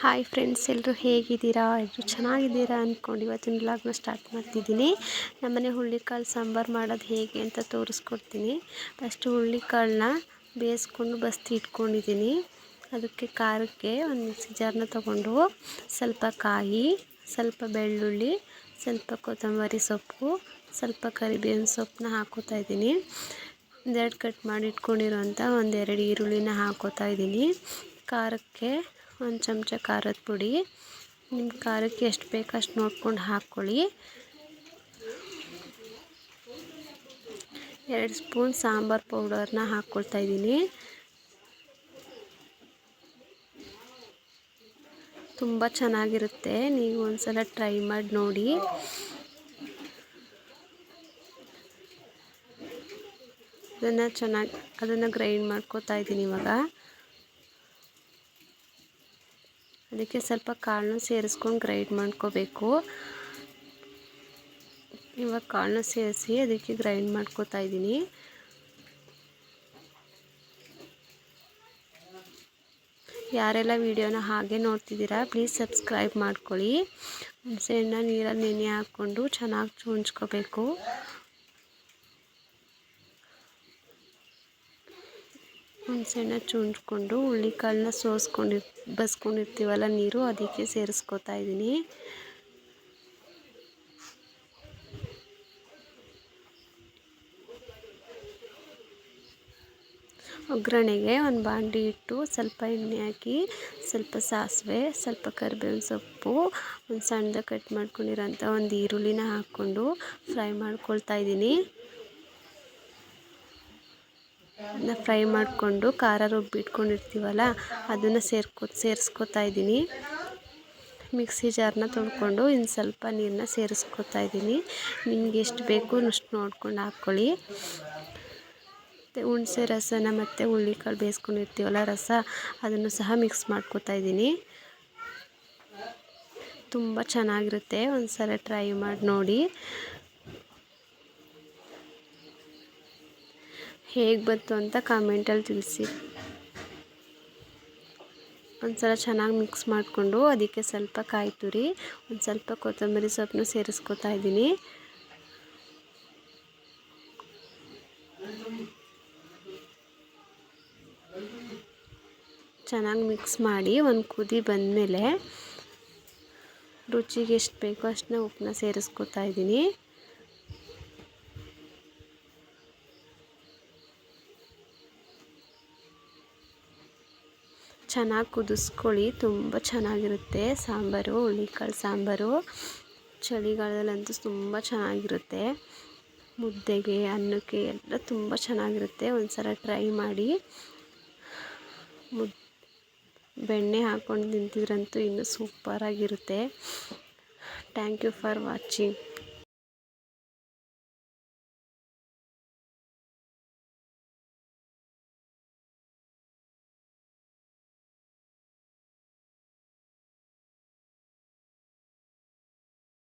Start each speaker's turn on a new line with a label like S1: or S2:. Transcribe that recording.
S1: Hi friends ಎಲ್ಲರೂ ಹೇಗಿದ್ದೀರಾ? ಎಲ್ಲರೂ ಚೆನ್ನಾಗಿದ್ದೀರಾ ಅಂದ್ಕೊಂಡು ಇವತ್ತಿನ ಬ್ಲಾಗ್ನ ಸ್ಟಾರ್ಟ್ ಮಾಡ್ತಿದ್ದೀನಿ. ನಮ್ಮನೆ ಹುಳ್ಳಿಕಾಳು ಸಾಂಬಾರು ಮಾಡೋದು ಹೇಗೆ ಅಂತ ತೋರಿಸ್ಕೊಡ್ತೀನಿ. ಫಸ್ಟು ಹುಳ್ಳಿಕಾಳನ್ನ ಬೇಯಿಸ್ಕೊಂಡು ಬಸ್ತಿ ಇಟ್ಕೊಂಡಿದ್ದೀನಿ. ಅದಕ್ಕೆ ಖಾರಕ್ಕೆ ಒಂದು ಮಿಕ್ಸಿ ಜಾರನ್ನ ತೊಗೊಂಡು ಸ್ವಲ್ಪ ಕಾಯಿ, ಸ್ವಲ್ಪ ಬೆಳ್ಳುಳ್ಳಿ, ಸ್ವಲ್ಪ ಕೊತ್ತಂಬರಿ ಸೊಪ್ಪು, ಸ್ವಲ್ಪ ಕರಿಬೇವಿನ ಸೊಪ್ಪನ್ನ ಹಾಕೋತಾ ಇದ್ದೀನಿ. ಒಂದೆರಡು ಕಟ್ ಮಾಡಿ ಇಟ್ಕೊಂಡಿರೋಂಥ ಒಂದೆರಡು ಈರುಳ್ಳಿನ ಹಾಕೋತಾ ಇದ್ದೀನಿ. ಖಾರಕ್ಕೆ ಒಂದು ಚಮಚ ಖಾರದ ಪುಡಿ. ನಿಮ್ಮ ಖಾರಕ್ಕೆ ಎಷ್ಟು ಬೇಕು ಅಷ್ಟು ನೋಡ್ಕೊಂಡು ಹಾಕ್ಕೊಳ್ಳಿ. ಎರಡು ಸ್ಪೂನ್ ಸಾಂಬಾರು ಪೌಡರ್ನ ಹಾಕ್ಕೊಳ್ತಾ ಇದ್ದೀನಿ. ತುಂಬ ಚೆನ್ನಾಗಿರುತ್ತೆ. ನೀವು ಒಂದ್ಸಲ ಟ್ರೈ ಮಾಡಿ ನೋಡಿ. ಅದನ್ನು ಚೆನ್ನಾಗಿ, ಅದನ್ನು ಗ್ರೈಂಡ್ ಮಾಡ್ಕೋತಾ ಇದ್ದೀನಿ ಇವಾಗ. ಅದಕ್ಕೆ ಸ್ವಲ್ಪ ಕಾಳನ್ನ ಸೇರಿಸ್ಕೊಂಡು ಗ್ರೈಂಡ್ ಮಾಡ್ಕೋಬೇಕು. ಇವಾಗ ಕಾಳನ್ನ ಸೇರಿಸಿ ಅದಕ್ಕೆ ಗ್ರೈಂಡ್ ಮಾಡ್ಕೋತಾ ಇದ್ದೀನಿ. ಯಾರೆಲ್ಲ ವೀಡಿಯೋನ ಹಾಗೆ ನೋಡ್ತಿದ್ದೀರಾ, ಪ್ಲೀಸ್ ಸಬ್ಸ್ಕ್ರೈಬ್ ಮಾಡ್ಕೊಳ್ಳಿ. ಹುಣಸೆಹಣ್ಣ ನೀರಲ್ಲಿ ನೆನೆ ಹಾಕ್ಕೊಂಡು ಚೆನ್ನಾಗಿ ಚುಂಚ್ಕೋಬೇಕು. ಹುಣಸೆಹಣ್ಣ ಚುಂಚ್ಕೊಂಡು ಹುಳ್ಳಿಕಾಳನ್ನ ಸೋಸ್ಕೊಂಡಿರ್, ಬಸ್ಕೊಂಡಿರ್ತೀವಲ್ಲ ನೀರು, ಅದಕ್ಕೆ ಸೇರಿಸ್ಕೊತಾ ಇದ್ದೀನಿ ಒಗ್ಗರಣೆಗೆ ಒಂದು ಬಾಂಡಿ ಇಟ್ಟು ಸ್ವಲ್ಪ ಎಣ್ಣೆ ಹಾಕಿ, ಸ್ವಲ್ಪ ಸಾಸಿವೆ, ಸ್ವಲ್ಪ ಕರಿಬೇವಿನ ಸೊಪ್ಪು, ಒಂದು ಸಣ್ಣದಾಗಿ ಕಟ್ ಮಾಡ್ಕೊಂಡಿರೋಂಥ ಒಂದು ಈರುಳ್ಳಿನ ಹಾಕ್ಕೊಂಡು ಫ್ರೈ ಮಾಡ್ಕೊಳ್ತಾ ಇದ್ದೀನಿ ಅದನ್ನ ಫ್ರೈ ಮಾಡಿಕೊಂಡು ಖಾರ ರುಬ್ಬಿಟ್ಕೊಂಡಿರ್ತೀವಲ್ಲ ಅದನ್ನು ಸೇರ್ಕೊ, ಸೇರಿಸ್ಕೊತಾ ಇದ್ದೀನಿ. ಮಿಕ್ಸಿ ಜಾರನ್ನ ತೊಳ್ಕೊಂಡು ಇನ್ನು ಸ್ವಲ್ಪ ನೀರನ್ನ ಸೇರಿಸ್ಕೊತಾ ಇದ್ದೀನಿ. ನಿಮ್ಗೆ ಎಷ್ಟು ಬೇಕು ಅಷ್ಟು ನೋಡ್ಕೊಂಡು ಹಾಕ್ಕೊಳ್ಳಿ. ಮತ್ತು ಹುಣಸೆ ರಸನ ಮತ್ತು ಹುಳ್ಳಿಕಾಳು ಬೇಯಿಸ್ಕೊಂಡಿರ್ತೀವಲ್ಲ ರಸ, ಅದನ್ನು ಸಹ ಮಿಕ್ಸ್ ಮಾಡ್ಕೊತಾ ಇದ್ದೀನಿ. ತುಂಬ ಚೆನ್ನಾಗಿರುತ್ತೆ. ಒಂದು ಸಲ ಟ್ರೈ ಮಾಡಿ, ನೋಡಿ. ಹೇಗೆ ಬಂತು ಅಂತ ಕಾಮೆಂಟಲ್ಲಿ ತಿಳಿಸಿ. ಒಂದು ಸಲ ಚೆನ್ನಾಗಿ ಮಿಕ್ಸ್ ಮಾಡಿಕೊಂಡು ಅದಕ್ಕೆ ಸ್ವಲ್ಪ ಕಾಯಿ ತುರಿ, ಒಂದು ಸ್ವಲ್ಪ ಕೊತ್ತಂಬರಿ ಸೊಪ್ಪನ್ನು ಸೇರಿಸ್ಕೊತಾ ಇದ್ದೀನಿ. ಚೆನ್ನಾಗಿ ಮಿಕ್ಸ್ ಮಾಡಿ ಒಂದು ಕುದಿ ಬಂದಮೇಲೆ ರುಚಿಗೆ ಎಷ್ಟು ಬೇಕೋ ಅಷ್ಟನ್ನ ಉಪ್ಪನ್ನ ಸೇರಿಸ್ಕೊತಾ ಇದ್ದೀನಿ. ಚೆನ್ನಾಗಿ ಕುದಿಸ್ಕೊಳ್ಳಿ, ತುಂಬ ಚೆನ್ನಾಗಿರುತ್ತೆ. ಸಾಂಬಾರು ಹುಳಿಕಾಳು ಸಾಂಬಾರು. ಚಳಿಗಾಲದಲ್ಲಂತೂ ತುಂಬ ಚೆನ್ನಾಗಿರುತ್ತೆ. ಮುದ್ದೆಗೆ, ಅನ್ನಕ್ಕೆ ಎಲ್ಲ ತುಂಬ ಚೆನ್ನಾಗಿರುತ್ತೆ. ಒಂದು ಸಲ ಟ್ರೈ ಮಾಡಿ. ಮುದ್, ಬೆಣ್ಣೆ ಹಾಕ್ಕೊಂಡು ತಿಂತಿದ್ರಂತೂ ಇನ್ನೂ ಸೂಪರಾಗಿರುತ್ತೆ. Thank you for watching.